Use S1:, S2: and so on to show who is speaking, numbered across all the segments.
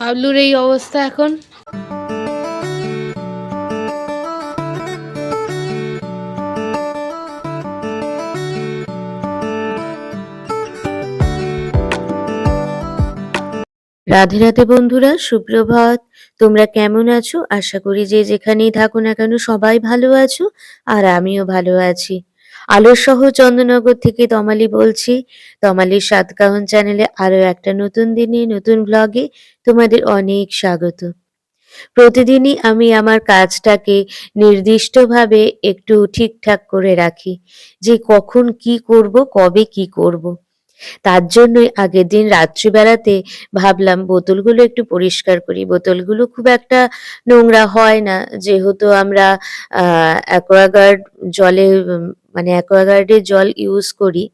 S1: পাবলুর এই অবস্থা এখন?
S2: রাধে রাধে বন্ধুরা, সুপ্রভাত। তোমরা কেমন আছো? আশা করি যে যেখানেই থাকো না কেন সবাই ভালো আছো, আর আমিও ভালো আছি। আলোর সহ চন্দ্রনগর থেকে তমালি বলছি। তমালির সাতকাহন চ্যানেলে আরও একটা নতুন দিনে নতুন ব্লগে তোমাদের অনেক স্বাগত। প্রতিদিনই আমি আমার কাজটাকে নির্দিষ্টভাবে একটু ঠিকঠাক করে রাখি। যে কখন কি করব, কবে কি করব। তার জন্যই আগের দিন রাত্রিবেলাতে ভাবলাম, বোতলগুলো একটু পরিষ্কার করি। বোতলগুলো খুব একটা নোংরা হয় না। যেহেতু আমরা অ্যাকোয়াগার্ড জলে মানে অ্যাকোয়াগার্ডের জল ইউজ করি,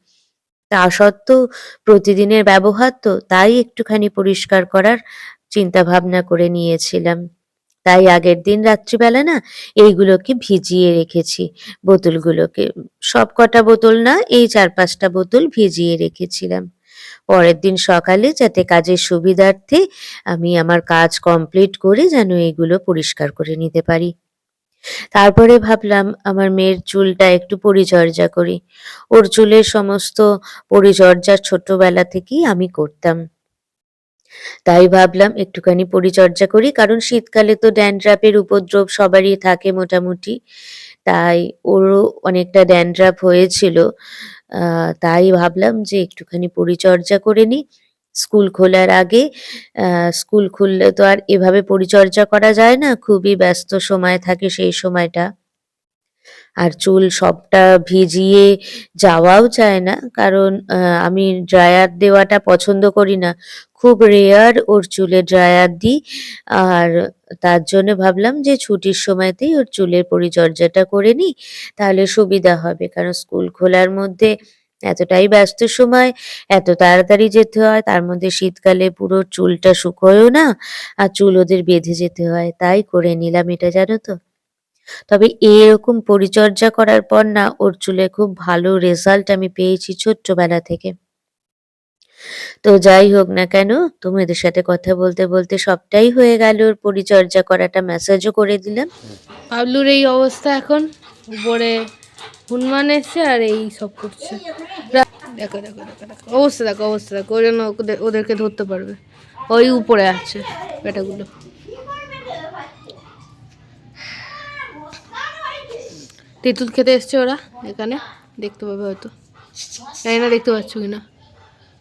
S2: তা সত্ত্বেও প্রতিদিনের ব্যবহার তো তাই একটুখানি পরিষ্কার করার চিন্তা ভাবনা করে নিয়েছিলাম। তাই আগের দিন রাত্রিবেলা না এইগুলোকে ভিজিয়ে রেখেছি, বোতলগুলোকে। সব কটা বোতল না, এই চার পাঁচটা বোতল ভিজিয়ে রেখেছিলাম। পরের দিন সকালে যাতে কাজের সুবিধার্থে আমি আমার কাজ কমপ্লিট করে যেন এগুলো পরিষ্কার করে নিতে পারি। তারপরে ভাবলাম আমার মেয়ের চুলটা একটু পরিচর্যা করি। ওর চুলের সমস্ত পরিচর্যা ছোটবেলা থেকেই আমি করতাম। তাই ভাবলাম একটুখানি পরিচর্যা করি, কারণ শীতকালে তো ড্যান্ড্রাফের উপদ্রব সবারই থাকে মোটামুটি। তাই ওরও অনেকটা ড্যান্ড্রাফ হয়েছিল। তাই ভাবলাম যে একটুখানি পরিচর্যা করে নিই। স্কুল খোলার আগে স্কুল খুললে তো আর এভাবে পরিচর্যা করা যায় না, খুবই ব্যস্ত সময় থাকে সেই সময়টা। আর চুল সবটা ভিজিয়ে যাওয়াও চায় না, কারণ আমি ড্রায়ার দেওয়াটা পছন্দ করি না। খুব রেয়ার ওর চুলে ড্রায়ার দিই, আর তার জন্য ভাবলাম যে ছুটির সময়তেই ওর চুলের পরিচর্যাটা করে নিই, তাহলে সুবিধা হবে। কারণ স্কুল খোলার মধ্যে এতটাই ব্যস্ত সময়, এত তাড়াতাড়ি যেতে হয়, তার মধ্যে শীতকালে পুরো চুলটা শুকোয়ও না, আর চুল ওদের বেঁধে যেতে হয়, তাই করে নিলাম এটা, জানো তো। তবে এরকম পরিচর্যা করার পর না, ওর চুলে খুব ভালো রেজাল্ট আমি পেয়েছি ছোট্টবেলা থেকে। তো যাই হোক না কেন, তোমাদের সাথে কথা বলতে বলতে সবটাই হয়ে গেল, ওর পরিচর্যা করাটা মেসেজও করে দিলাম।
S1: পাবলুর এই অবস্থা এখন, উপরে হনুমান এসছে আর এই সব করছে। দেখো দেখো দেখো দেখো। অবস্থা দেখো অবস্থা দেখো। ওই জন্য ওদের- ওদেরকে ধরতে পারবে। ওই উপরে আছে বেটাগুলো। তেঁতুল খেতে এসছে ওরা এখানে। দেখতে পাবে হয়তো। জানি না দেখতে পাচ্ছ কি না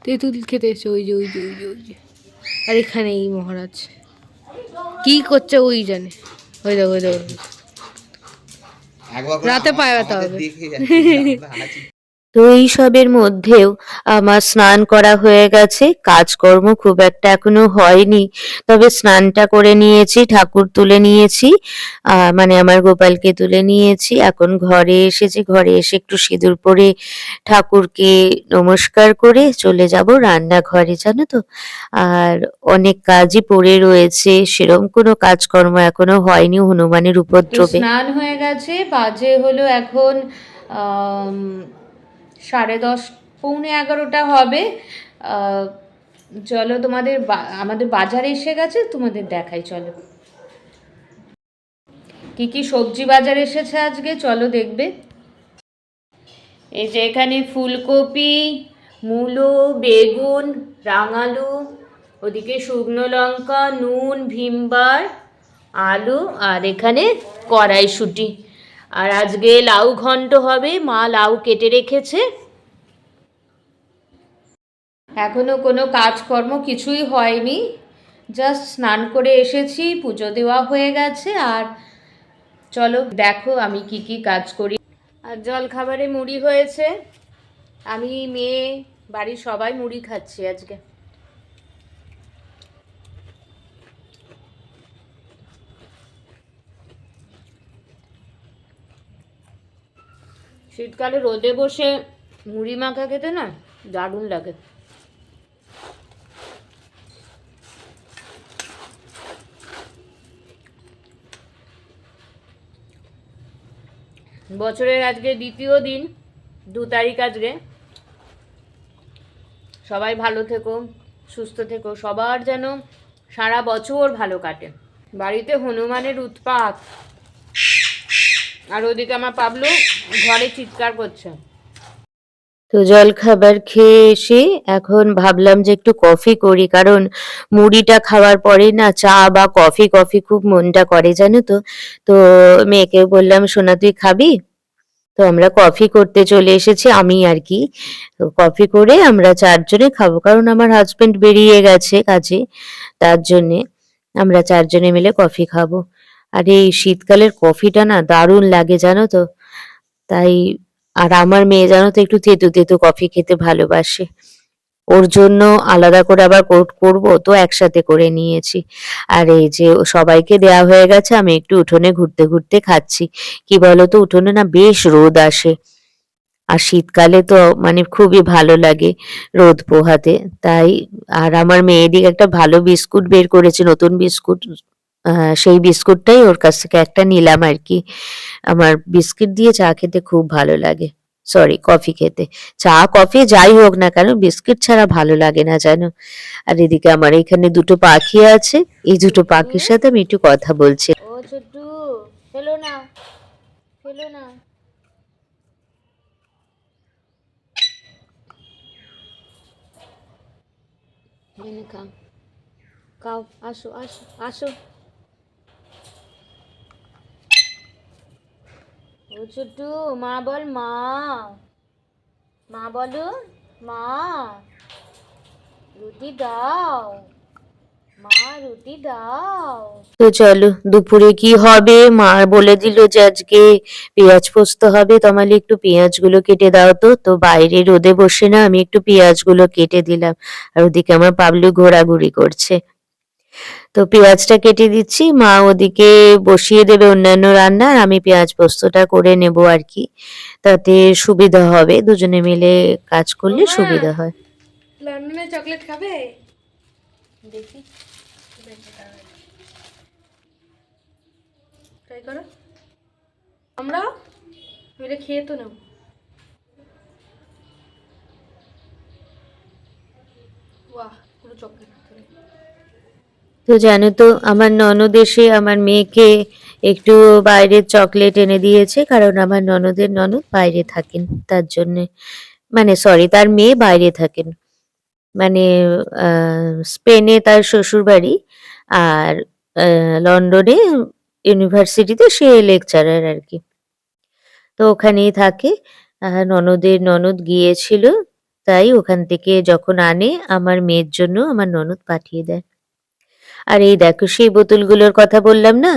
S1: তেঁতুল খেতে এসছে ওই যে ওই যে ওই যে ওই যে। আর এখানে এই মহারাজ। কি করছে ওই জানে। ওই দেখো ওই দেখো ওই দেখো।
S3: একবার করে
S1: রাতে পায়ে ব্যথা হবে।
S2: তো এইসবের মধ্যেও আমার স্নান করা হয়ে গেছে। কাজকর্ম খুব একটা এখনও হয়নি। তবে স্নানটা করে নিয়েছি, ঠাকুর তুলে নিয়েছি মানে আমার গোপালকে তুলে নিয়েছি। এখন ঘরে এসেছি, ঘরে এসে একটু সিঁদুর পরে ঠাকুরকে নমস্কার করে চলে যাব রান্নাঘরে, জানো তো? আর অনেক কাজই পড়ে রয়েছে সেরকম কোনো কাজকর্ম এখনও হয়নি, হনুমানের উপদ্রবে।
S4: স্নান হয়ে গেছে, বাজে হলো এখন সাড়ে দশ, পৌনে এগারোটা হবে। চলো তোমাদের আমাদের বাজার এসে গেছে, তোমাদের দেখাই, চলো। কি কি সবজি বাজার এসেছে আজকে, চলো দেখবে। এই যে এখানে ফুলকপি, মূলো, বেগুন, রাঙালু, ওদিকে শুকনো লঙ্কা, নুন, ভিমবার, আলু, আর এখানে কড়াইশুঁটি। আর আজকে লাউ ঘন্ট হবে, মা লাউ কেটে রেখেছে। এখনও কোনো কাজকর্ম কিছুই হয়নি। জাস্ট স্নান করে এসেছি, পুজো দেওয়া হয়ে গেছে, আর চলো দেখো আমি কি কি কাজ করি। আর জল খাবারে মুড়ি হয়েছে। আমি, মেয়ে, বাড়ির সবাই মুড়ি খাচ্ছি আজকে। শীতকালে রোদে বসে মুড়ি মাখা খেতে না দারুণ লাগে। বছরের আজকে দ্বিতীয় দিন, দু তারিখ আজকে। সবাই ভালো থেকো, সুস্থ থেকো, সবার যেন সারা বছর ভালো কাটে। বাড়িতে হনুমানের উৎপাত। আর ওদিকে আমার পাবলু ঘরে চিৎকার করছে।
S2: তো জল খাবার খেয়ে এসে এখন ভাবলাম যে একটু কফি করি, কারণ মুড়িটা খাওয়ার পরে না চা বা কফি কফি খুব মনটা করে, জানো তো? তো মেয়েকে বললাম, সোনা, তুই খাবি? তো আমরা কফি করতে চলে এসেছি, আমি আর কি। তো কফি করে আমরা চারজনে খাব, কারণ আমার হাজবেন্ড বেরিয়ে গেছে কাজে, তার জন্যে আমরা চারজনে মিলে কফি খাব। আর, এই শীতকালের কফিটা না দারুণ লাগে, জানো তো। তাই, আর আমার মেয়ে জানো তো একটু তেতু তেতু কফি খেতে ভালোবাসে। ওর জন্য আলাদা করে আবার কোট করব, তো একসাথে করে নিয়েছি। আর এই যে সবাইকে দেয়া হয়ে গেছে, আমি একটু উঠোনে ঘুরতে ঘুরতে খাচ্ছি। কি বলতো, উঠোনে না বেশ রোদ আসে। আর শীতকালে তো মানে খুবই ভালো লাগে রোদ পোহাতে। তাই, আর আমার মেয়ে দিকে একটা ভালো বিস্কুট বের করেছে, নতুন বিস্কুট। সেই বিস্কুটটাই ওর কাছ থেকে একটা নিলাম আর কি। আমার বিস্কিট দিয়ে চা খেতে খুব ভালো লাগে। সরি কফি খেতে। চা কফি যাই হোক না কেন, বিস্কিট ছাড়া ভালো লাগে না জানো। আর এদিকে আমার এখানে দুটো পাখি আছে। এই দুটো পাখির সাথে আমি একটু কথা বলছি।
S4: ও না। না। আসো আসো আসো। ও ছোট্টু মা বল মা। মা বলো, মা। রুটি দাও। মা, রুটি দাও।
S2: তো চলো, দুপুরে কি হবে? মা বলে দিল যে আজকে পেঁয়াজ পোস্ত হবে। তোমালে, একটু পেঁয়াজগুলো কেটে দাও তো। তো বাইরে রোদে বসে না, আমি একটু পেঁয়াজগুলো কেটে দিলাম। আর ওদিকে আমার পাবলু ঘোরাঘুরি করছে। তো পেঁয়াজটা কেটে দিচ্ছি। মা ওদিকে বসিয়ে দেবে অন্যান্য রান্না আর আমি পেঁয়াজ পোস্তটা করে নেব আর কি। তাতে সুবিধা হবে। দুজনে মিলে কাজ করলে সুবিধা হয়।
S1: লন্ডনে চকলেট খাবে?
S4: দেখি।
S1: ট্রাই করো। আমরা এটা খেয়ে তো নেব। বাহ পুরো চকলেট।
S2: তো জানো তো, আমার ননদ এসে আমার মেয়েকে একটু বাইরের চকলেট এনে দিয়েছে, কারণ আমার ননদের ননদ বাইরে থাকেন, তার জন্যে মানে সরি তার মেয়ে বাইরে থাকেন। মানে স্পেনে তার শ্বশুর বাড়ি আর লন্ডনে ইউনিভার্সিটিতে সে লেকচারার আর কি। তো ওখানেই থাকে ননদের ননদ গিয়েছিল, তাই ওখান থেকে যখন আনে, আমার মেয়ের জন্য আমার ননদ পাঠিয়ে দেয়। আর এই দেখো, সেই বোতলগুলোর কথা বললাম না?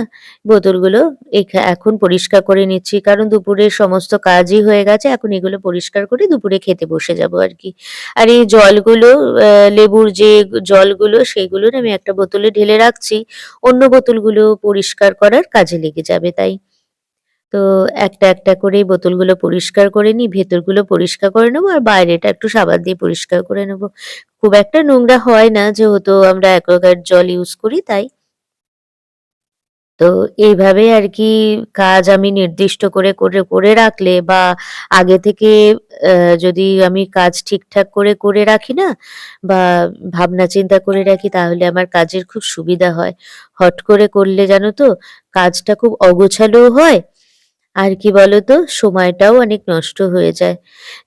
S2: বোতলগুলো এখা- এখন পরিষ্কার করে নিচ্ছি, কারণ দুপুরের সমস্ত কাজই হয়ে গেছে, এখন এগুলো পরিষ্কার করে দুপুরে খেতে বসে যাব আর কি। আর এই জলগুলো লেবুর যে জলগুলো, সেগুলো আমি একটা বোতলে ঢেলে রাখছি, অন্য বোতলগুলো পরিষ্কার করার কাজে লেগে যাবে তাই। তো একটা একটা করে বোতলগুলো পরিষ্কার করে নিই, ভেতরগুলো পরিষ্কার করে নেব আর বাইরেটা একটু সাবান দিয়ে পরিষ্কার করে নেব। খুব একটা নোংরা হয় না, যেহেতু আমরা অ্যাকোয়াগার্ড জল ইউজ করি তাই। তো এইভাবে আর কি কাজ আমি নির্দিষ্ট করে করে করে রাখলে বা আগে থেকে যদি আমি কাজ ঠিকঠাক করে করে রাখি না বা ভাবনা চিন্তা করে রাখি, তাহলে আমার কাজের খুব সুবিধা হয়। হট করে করলে জানো তো, কাজটা খুব অগোছালোও হয় আর কি বলতো, সময়টাও অনেক নষ্ট হয়ে যায়।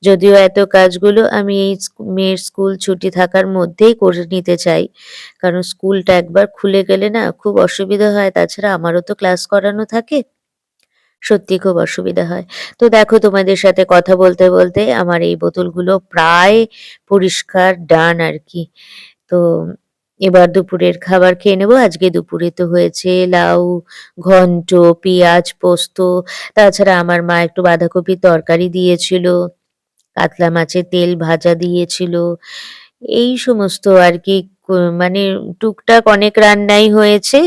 S2: যদিও এত কাজগুলো আমি এই মেয়ের স্কুল ছুটি থাকার মধ্যেই করে নিতে চাই, কারণ স্কুলটা একবার খুলে গেলে না খুব অসুবিধা হয়, তাছাড়া আমারও তো ক্লাস করানো থাকে। সত্যি খুব অসুবিধা হয়। তো দেখো তোমাদের সাথে কথা বলতে বলতে আমার এই বোতলগুলো প্রায় পরিষ্কার, ডান আর কি। তো এবার দুপুরের খাবার খেয়ে নেব। আজকে দুপুরে তো হয়েছে লাউ, ঘন্ট, পেঁয়াজ, পোস্ত। তাছাড়া আমার মা একটু বাঁধাকপির তরকারি দিয়েছিল, কাতলা মাছের তেল ভাজা দিয়েছিল। এই সমস্ত আর কি মানে টুকটাক অনেক রান্নাই হয়েছে।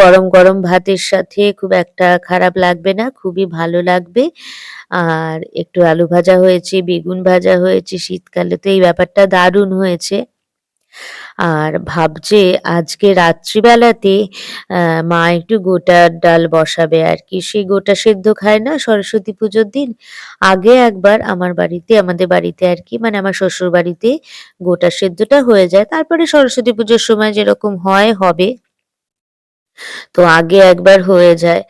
S2: গরম গরম ভাতের সাথে খুব একটা খারাপ লাগবে না, খুবই ভালো লাগবে। আর একটু আলু ভাজা হয়েছে, বেগুন ভাজা হয়েছে, শীতকালে তো এই ব্যাপারটা দারুণ হয়েছে। আর ভাবছে আজকে রাত্রিবেলাতে মা একটু গোটার ডাল বসাবে আর কি। সেই গোটা সেদ্ধ খায় না সরস্বতী পুজোর দিন। আগে একবার আমার বাড়িতে, আমাদের বাড়িতে আর কি মানে আমার শ্বশুর বাড়িতে গোটা সেদ্ধটা হয়ে যায়। তারপরে সরস্বতী পুজোর সময় যেরকম হয়, হবে। তো আগে একবার হয়ে যায়।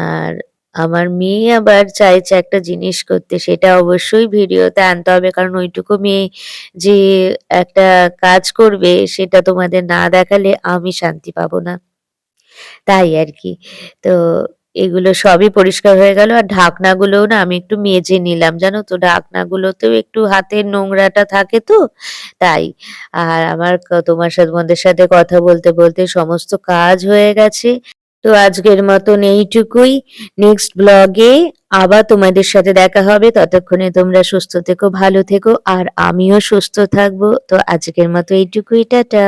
S2: আর আমার মেয়ে আবার চাইছে একটা জিনিস করতে, সেটা অবশ্যই ভিডিওতে আনতে হবে, কারণ ওইটুকু মেয়ে যে একটা কাজ করবে, সেটা তোমাদের না দেখালে আমি শান্তি পাবো না। তাই আর কি। তো এগুলো সবই পরিষ্কার হয়ে গেল, আর ঢাকনাগুলোও না আমি একটু মেজে নিলাম, জানো তো? ঢাকনাগুলোতেও একটু হাতের নোংরাটা থাকে তো? তাই। আর আমার তোমার সাথে, তোমাদের সাথে কথা বলতে বলতে সমস্ত কাজ হয়ে গেছে। তো আজকের মতন এইটুকুই। নেক্সট ব্লগে আবার তোমাদের সাথে দেখা হবে। ততক্ষণে তোমরা সুস্থ থেকো, ভালো থেকো, আর আমিও সুস্থ থাকব। তো আজকের মতো এইটুকুই, টাটা।